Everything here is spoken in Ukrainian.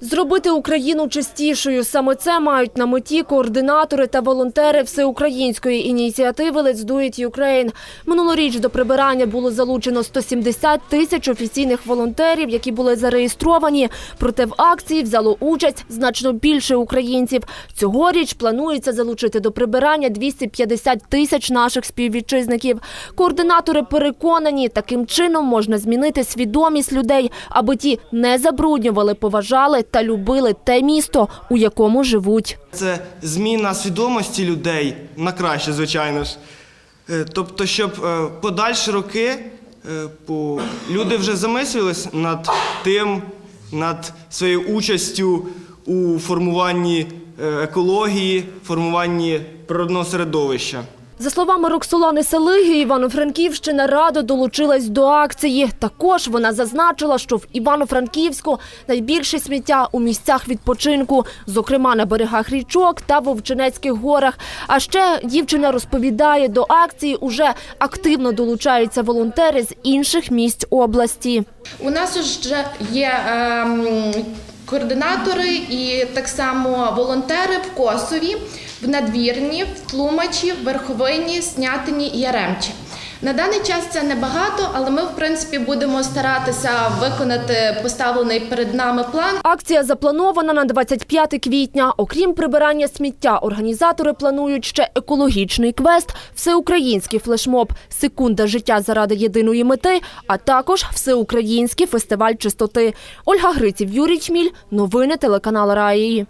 Зробити Україну чистішою. Саме це мають на меті координатори та волонтери всеукраїнської ініціативи Let's Do It Ukraine. Минулоріч до прибирання було залучено 170 тисяч офіційних волонтерів, які були зареєстровані. Проте в акції взяло участь значно більше українців. Цьогоріч планується залучити до прибирання 250 тисяч наших співвітчизників. Координатори переконані, таким чином можна змінити свідомість людей, аби ті не забруднювали, поважали та любили те місто, у якому живуть. Це зміна свідомості людей на краще, звичайно ж. Е, Тобто, щоб е, подальші роки е, люди вже замислювались над тим, над своєю участю у формуванні екології, формуванні природного середовища. За словами Роксолани Селиги, Івано-Франківщина радо долучилась до акції. Також вона зазначила, що в Івано-Франківську найбільше сміття у місцях відпочинку, зокрема на берегах річок та Вовчинецьких горах. А ще дівчина розповідає, до акції уже активно долучаються волонтери з інших місць області. У нас вже є ем, координатори і так само волонтери в Косові, в Надвірні, в Тлумачі, Верховині, Снятині і Яремчі. На даний час це небагато, але ми, в принципі, будемо старатися виконати поставлений перед нами план. Акція запланована на 25 квітня. Окрім прибирання сміття, організатори планують ще екологічний квест, всеукраїнський флешмоб Секунда життя заради єдиної мети, а також всеукраїнський фестиваль чистоти. Ольга Гриців, Юрій Чміль. Новини телеканал Раї.